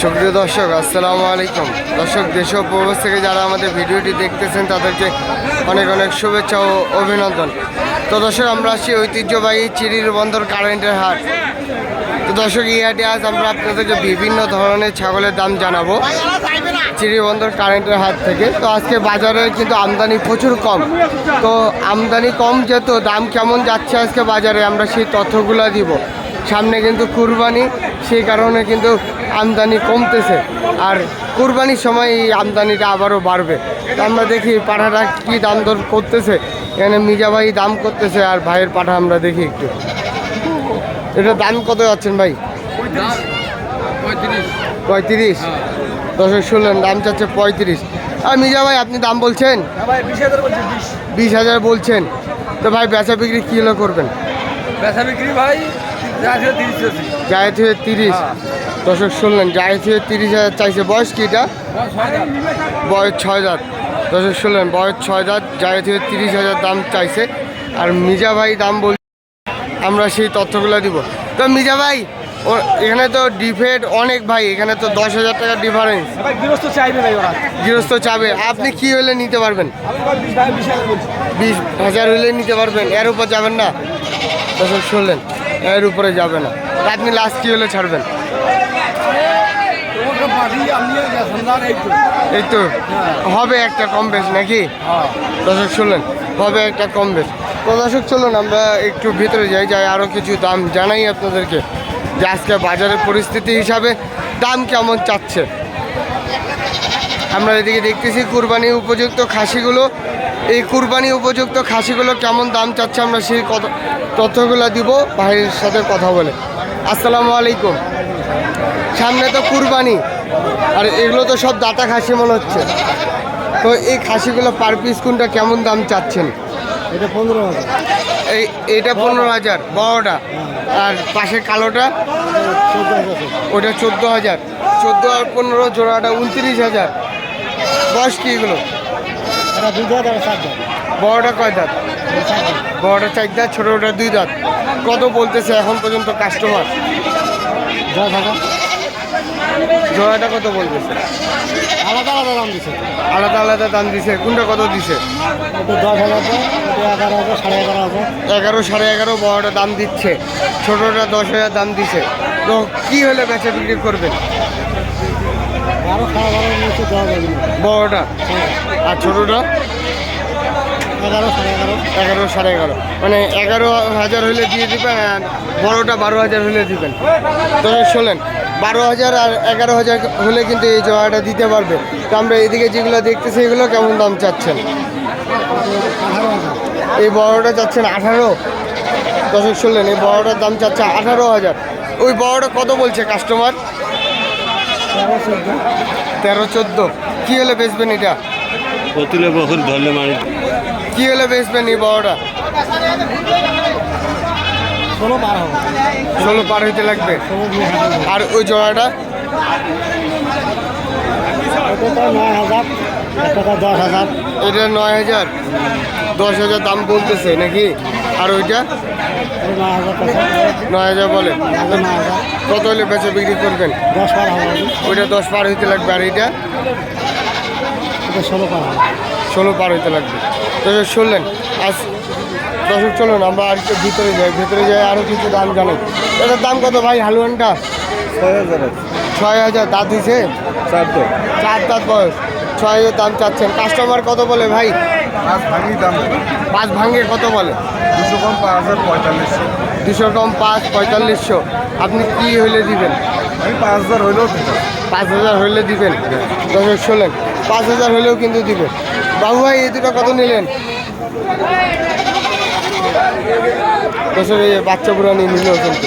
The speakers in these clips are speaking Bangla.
সুপ্রিয় দর্শক, আসসালামু আলাইকুম। দর্শক, দেশ প্রবাস থেকে যারা আমাদের ভিডিওটি দেখতেছেন, তাদেরকে অনেক অনেক শুভেচ্ছা ও অভিনন্দন। তো দর্শক, আমরা আসছি ঐতিহ্যবাহী চিরির বন্দর কারেন্টের হাট। তো দর্শক, এই হাটে আজ আমরা আপনাদেরকে বিভিন্ন ধরনের ছাগলের দাম জানাব চিরিবন্দর কারেন্টের হাত থেকে। তো আজকে বাজারে কিন্তু আমদানি প্রচুর কম। তো আমদানি কম যেহেতু, দাম কেমন যাচ্ছে আজকে বাজারে, আমরা সেই তথ্যগুলো দিব। সামনে কিন্তু কুরবানি সেই কারণে কিন্তু আমদানি কমতেছে। আর কুরবানির সময় এই আমদানিটা আবারও বাড়বে। তো আমরা দেখি পাঠাটা কী দাম দর করতেছে। এখানে মিজা ভাই দাম করতেছে আর ভাইয়ের পাঠা আমরা দেখি একটু। এটা দাম কত যাচ্ছেন ভাই? পঁয়ত্রিশ। দশক শুনলেন দাম চাচ্ছে পঁয়ত্রিশ। আর মিজা ভাই আপনি দাম বলছেন? বিশ হাজার বিশ। বিশ হাজার বলছেন। তো ভাই বেচা বিক্রি কী হলো করবেন? বেচা বিক্রি ভাই জায়েদ হয়ে তিরিশ। হ্যাঁ। দশক শুনলেন জায়েদ হয়ে তিরিশ হাজার চাইছে। বয়স কি এটা? বয়স ছয় দাঁত দশক শুনলেন বয়স ছয় দাঁত জায়েদ হয়ে তিরিশ হাজার দাম চাইছে। আর মিজা ভাই দাম বল আমরা সেই তথ্যগুলো দিব। তো মিজা ভাই এখানে তো ডিফেট অনেক ভাই এখানে তো দশ হাজার টাকার ডিফারেন্স গৃহস্থ চাইবে গৃহস্থ চাবে। আপনি কি হলে নিতে পারবেন? বিশ হাজার বিশ হাজার হলে নিতে পারবেন এর উপর যাবেন না। দর্শক শুনলেন। এর উপরে যাবে না। আপনি লাস্ট কি হলে ছাড়বেন? এই তো। হবে একটা কম বেশ নাকি? হ্যাঁ। দর্শক শুনলেন হবে একটা কম বেশ। তো দর্শক চলুন আমরা একটু ভিতরে যাই যাই আরও কিছু দাম জানাই আপনাদেরকে যে আজকে বাজারের পরিস্থিতি হিসাবে দাম কেমন চাচ্ছে। আমরা এদিকে দেখতেছি কুরবানি উপযুক্ত খাসিগুলো এই কুরবানি উপযুক্ত খাসিগুলো কেমন দাম চাচ্ছে আমরা সেই কত তথ্যগুলো দিব ভাইয়ের সাথে কথা বলে। আসসালামু আলাইকুম। সামনে তো কুরবানি আর এগুলো তো সব দাতা খাসি মনে হচ্ছে। তো এই খাসিগুলো পার পিস কোনটা কেমন দাম চাচ্ছেন? এটা পনেরো হাজার। এই এটা পনেরো হাজার বড়টা। আর পাশে কালোটা? ওটা চোদ্দ হাজার। চোদ্দ আর পনেরো জোড়াটা উনত্রিশ হাজার। বয়স কি এগুলো এটা দুধ হাজার সাত হাজার বড়টা কয় দাঁত বড়টা চার দাঁত ছোটোটা দুই দাঁত কত বলতেছে এখন পর্যন্ত কাস্টমার জোড়াটা কত বলতেছে? আলাদা আলাদা দাম দিচ্ছে আলাদা আলাদা দাম দিছে। কোনটা কত দিছে? এগারো সাড়ে এগারো বড়টা দাম দিচ্ছে। ছোটোটা দশ হাজার দাম দিছে। তো কি হলে বেচা বিক্রি করবেন বারো সাড়ে বারো নিচে দেওয়া যাবে না বড়টা? আর ছোটোটা? এগারো সাড়ে এগারো। এগারো সাড়ে এগারো। মানে এগারো হাজার হলে দিয়ে দিবেন আর বড়োটা বারো হাজার হলে দিবেন। তো শোনেন বারো হাজার আর এগারো হাজার হলে কিন্তু এই জোড়াটা দিতে পারবে। তো আমরা এদিকে যেগুলো দেখতেছি এগুলো কেমন দাম চাচ্ছেন? এই বড়োটা চাচ্ছেন আঠারো। দশক শুনলেন এই বড়োটার দাম চাচ্ছে আঠারো হাজার। ওই বড়োটা কত বলছে কাস্টমার? তেরো চোদ্দ। কী হলে বেচবেন এটা? কতুলে বহুর ধরলে মানুষ কী হলে বেচবেন এই বড়োটা? ষোলো হবে। ষোলো পার হইতে লাগবে। আর ওই জোড়াটা? নয় হাজার দশ হাজার। এটা নয় হাজার। দশ হাজার দাম বলতেছে নাকি? আর ওইটা? নয় হাজার টাকা। নয় হাজার বলে? হাজার কত হলে বেচা বিক্রি করবেন? দশ হবে। ওইটা দশ পার হইতে লাগবে আর এইটা? এটা ষোলো পার ষোলো পার হইতে লাগবে। দর্শক শুনলেন? আজ দর্শক চলুন আমরা আর একটু ভিতরে যাই। ভিতরে যাই আরও কিছু দাম জানাই। এটার দাম কত ভাই হালুয়ানটা? ছয় হাজার ছয় হাজার দাঁত হয়েছে চার তো চার দাঁত বয়স। ছয় হাজার দাম চাচ্ছেন। কাস্টমার কত বলে ভাই? পাঁচ ভাঙি দাম। পাঁচ ভাঙ্গে কত বলে? দুশো কম পাঁচ হাজার পঁয়তাল্লিশশো দুশো কম পাঁচ পঁয়তাল্লিশশো। আপনি কি হইলে দিবেন? আমি পাঁচ হাজার হইলেও পাঁচ হাজার হইলে দিবেন? দর্শক শোনেন পাঁচ হাজার হইলেও কিন্তু দিবেন। বাবু ভাই এই দুটো কত নিলেন? দর্শক এই বাচ্চা বুড়া নিয়ে নিল কিন্তু।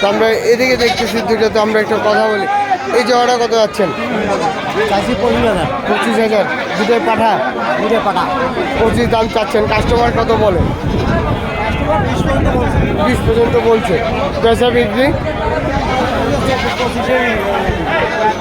তো আমরা এদিকে দেখতেছি দুটো তো আমরা একটা কথা বলি। এই জোড়াটা কত যাচ্ছেন? চাষি পঁচিশ হাজার। পঁচিশ হাজার। দুটোই পাঠা? দুটো পাটা পঁচিশ দাম চাচ্ছেন। কাস্টমার কত বলে? বিশ পর্যন্ত বলছে। পর্যন্ত বিক্রি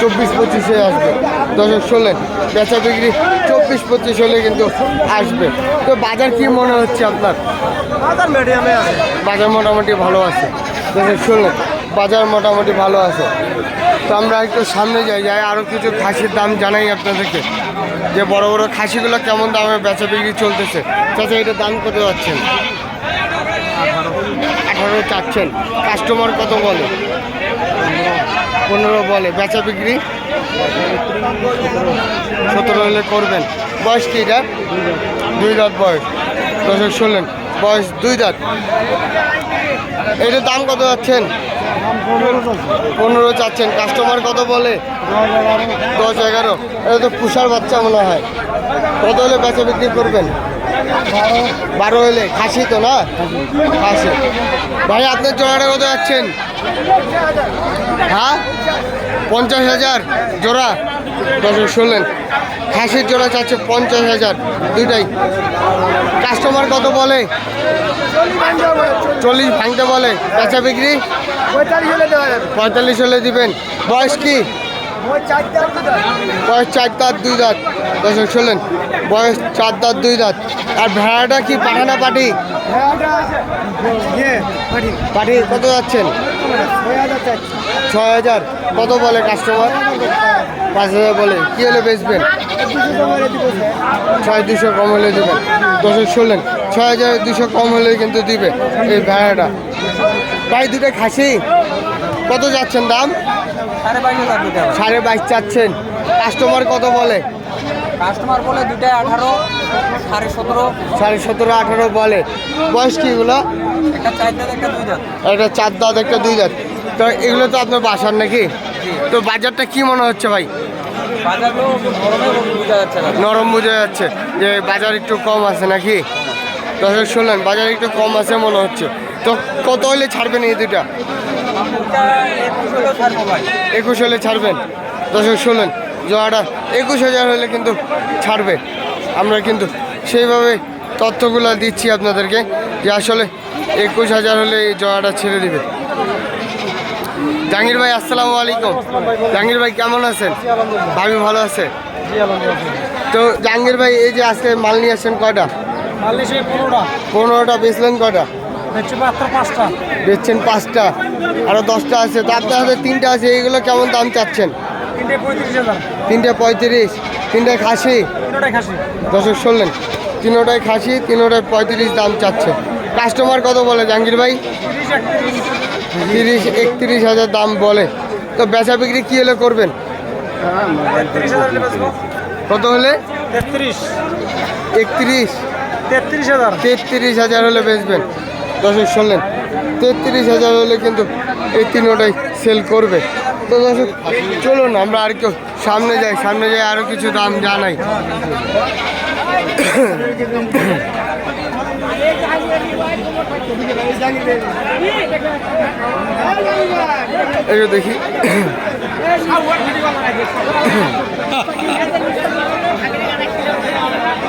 চব্বিশ পঁচিশে আসবে। দর্শক শোনেন বেচা বিক্রি চব্বিশ পঁচিশ হলে কিন্তু আসবে। তো বাজার কি মনে হচ্ছে আপনার? হাজার মিডিয়ামে আছে। বাজার মোটামুটি ভালো আছে। দর্শক শুনলেন বাজার মোটামুটি ভালো আছে। তো আমরা একটু সামনে যাই যাই আরও কিছু খাসির দাম জানাই আপনাদেরকে। যে বড় বড় খাসিগুলো কেমন দামে বেচা বিক্রি চলতেছে। চাচা এটা দাম কত যাচ্ছেন? আঠারো চাচ্ছেন? কাস্টমার কত বলে? পনেরো বলে। বেচা বিক্রি? সতেরো হলে করবেন। বয়স কি এটা? দুই দাঁত বয়স। দশক শুনলেন, বয়স দুই দাঁত। এটার দাম কত যাচ্ছেন? পনেরো চাচ্ছেন। কাস্টমার কত বলে? দশ এগারো। এটা তো পুষার বাচ্চা মনে হয়। কত হলে বেচা বিক্রি করবেন? বারো হলে খাসি তো না? খাসি। ভাই, আপনার জোড়াটা কত যাচ্ছেন? হ্যাঁ? পঞ্চাশ হাজার জোড়া। দশক শুনলেন? খাসির জোড়া চাচ্ছে পঞ্চাশ হাজার, দুইটাই। কাস্টমার কত বলে? চল্লিশ ভাঙতে বলে। বেচা বিক্রি? পঁয়তাল্লিশ হলে দিবেন। বয়স কি? বয়স চার দাঁত দুই দাঁত? দশক শুনলেন? বয়স চার দাঁত দুই দাঁত। আর ভেড়াটা কি পাঠানা পাটি? পাটি। কত যাচ্ছেন? ছয় হাজার কত বলে কাস্টমার পাঁচ হাজার বলে। কি হলে বেচবেন? ছয় দুশো কম হলে দেবেন। দশক শুনলেন? ছয় হাজার দুশো কম হলে কিন্তু দিবে এই ভেড়াটা। প্রায় দুটো খাসি? কত যাচ্ছেন দাম? সাড়ে বাইশ চাচ্ছেন। কাস্টমার কত বলে? কাস্টমার বলে দুটায় আঠারো সাড়ে সতেরো। সাড়ে সতেরো আঠারো বলে। বয়স কি এগুলো? একটা চার দাঁত একটা দুই দাঁত। একটা চার দাঁত একটা দুই দাঁত। তো এগুলো তো আপনার বাসার নাকি? তো বাজারটা কি মনে হচ্ছে ভাই? নরম বোঝা যাচ্ছে যে বাজার একটু কম আছে নাকি? দর্শক শুনলেন বাজার একটু কম আছে মনে হচ্ছে। তো কত হলে ছাড়বেন এই দুটা একুশ হলে ছাড়বেন। দর্শক শুনলেন জোয়াটা একুশ হাজার হলে কিন্তু ছাড়বে। আমরা কিন্তু সেইভাবে তথ্যগুলো দিচ্ছি আপনাদেরকে যে আসলে একুশ হাজার হলে এই জোয়াটা ছেড়ে দিবে। জাহাঙ্গীর ভাই আসসালামু আলাইকুম। জাহাঙ্গীর ভাই কেমন আছেন? ভাবি ভালো আছে? তো জাহাঙ্গীর ভাই এই যে আজকে মাল নিয়ে আসছেন কয়টা? পনেরোটা। বেচলেন কয়টা? বেচছেন পাঁচটা। আরও দশটা আছে তো আপনার হাতে তিনটা আছে এইগুলো কেমন দাম চাচ্ছেন? তিনটে পঁয়ত্রিশ হাজার। তিনটে খাসি? দর্শক শুনলেন তিনোটাই খাসি তিনোটায় পঁয়ত্রিশ দাম চাচ্ছে। কাস্টমার কত বলে জাহাঙ্গীর ভাই? তিরিশ একত্রিশ। হাজার দাম বলে। তো বেচা বিক্রি কী হলে করবেন? কত হলে? তেত্রিশ। একত্রিশ। তেত্রিশ হাজার। তেত্রিশ হাজার হলে বেচবেন। দর্শক শুনলেন তেত্রিশ হাজার হলে কিন্তু এই তিনোটাই সেল করবে। তো দর্শক চলুন আমরা আর কেউ সামনে যাই সামনে যাই আরও কিছু দাম জানাই। এই দেখি।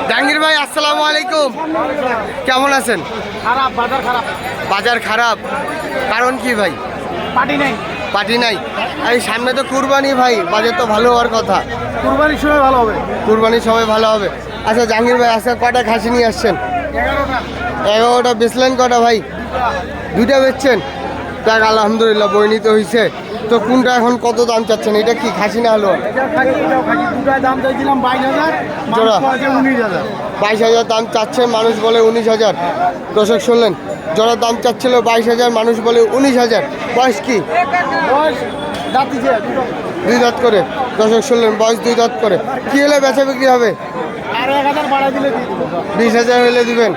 জাহাঙ্গীর ভাই আসসালামু আলাইকুম। কেমন আছেন? খারাপ বাজার খারাপ। বাজার খারাপ। কারণ কি ভাই? পার্টি নেই। পার্টি নাই। এই সামনে তো কুরবানি ভাই বাজার তো ভালো হওয়ার কথা। কুরবানির সময় ভালো হবে। কুরবানির সময় ভালো হবে। আচ্ছা জাহাঙ্গীর ভাই আজকে কটা খাসি নিয়ে আসছেন? এগারোটা। এগারোটা বেচলেন কটা ভাই? দুইটা বেচছেন। দেখ আলহামদুলিল্লাহ বইনিতে হয়েছে তো কোনটা এখন কত দাম চাচ্ছেন? এটা কি খাসি না হলো বাইশ হাজার দাম চাচ্ছে মানুষ বলে উনিশ হাজার। দর্শক শুনলেন জোড়ার দাম চাচ্ছিল বাইশ হাজার মানুষ বলে উনিশ হাজার। বয়স কি? দুই দাঁত করে। দর্শক শুনলেন বয়স দুই দাঁত করে। কি হলে বেচা বিক্রি হবে? বিশ হাজার হলে দিবেন।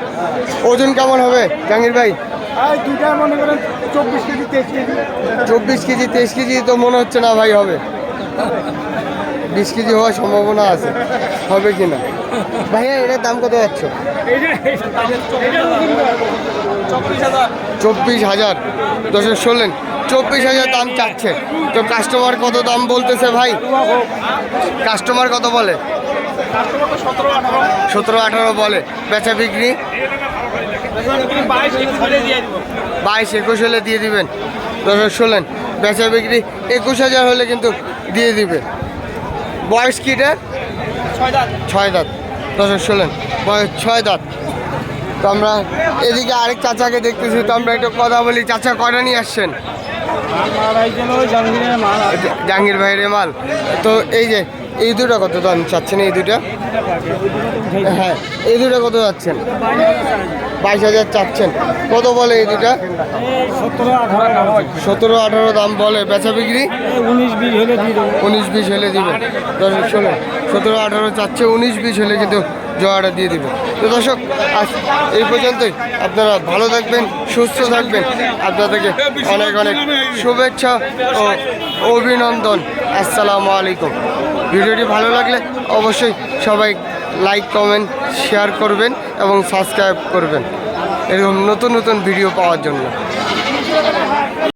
ওজন কেমন হবে জাহাঙ্গীর ভাই? চব্বিশ কেজি, তেইশ কেজি। তো মনে হচ্ছে না ভাই হবে। বিশ কেজি হওয়ার সম্ভাবনা আছে। হবে কি না ভাইয়া এটার দাম কত যাচ্ছ? চব্বিশ হাজার। দর্শক, শুনলেন? চব্বিশ হাজার দাম চাচ্ছে। তো কাস্টমার কত দাম বলতেছে ভাই? কাস্টমার কত বলে? সতেরো আঠারো বলে। বেচা বিক্রি? বাইশ একুশ হলে দিয়ে দিবেন। দর্শক শুনলেন বেচা বিক্রি একুশ হাজার হলে কিন্তু দিয়ে দিবে বয়স কিটা ছয় দাঁত। ছয় দাঁত। দর্শক শুনলেন বয়স ছয় দাঁত। তো আমরা এদিকে আরেক চাচাকে দেখতেছি তো আমরা একটু কথা বলি। চাচা কটা নিয়ে আসছেন? জাহাঙ্গীর ভাইয়ের মাল। তো এই যে এই দুটো কত দাম চাচ্ছেন এই দুটা হ্যাঁ এই দুটো কত যাচ্ছেন বাইশ হাজার চাচ্ছেন। কত বলে এই দুটা সতেরো আঠারো দাম বলে, বেচা বিক্রি? উনিশ বিশ হলে দিবে। দর্শক শোনো সতেরো আঠারো চাচ্ছে, উনিশ বিশ হলে কিন্তু জোয়াটা দিয়ে দিবে। তো দর্শক, আজ এই পর্যন্তই। আপনারা ভালো থাকবেন, সুস্থ থাকবেন। আপনাদেরকে অনেক অনেক শুভেচ্ছা ও অভিনন্দন। আসসালামু আলাইকুম। ভিডিওটি ভালো লাগলে অবশ্যই সবাই লাইক, কমেন্ট, শেয়ার করবেন এবং সাবস্ক্রাইব করবেন। এরকম নতুন নতুন ভিডিও পাওয়ার জন্য।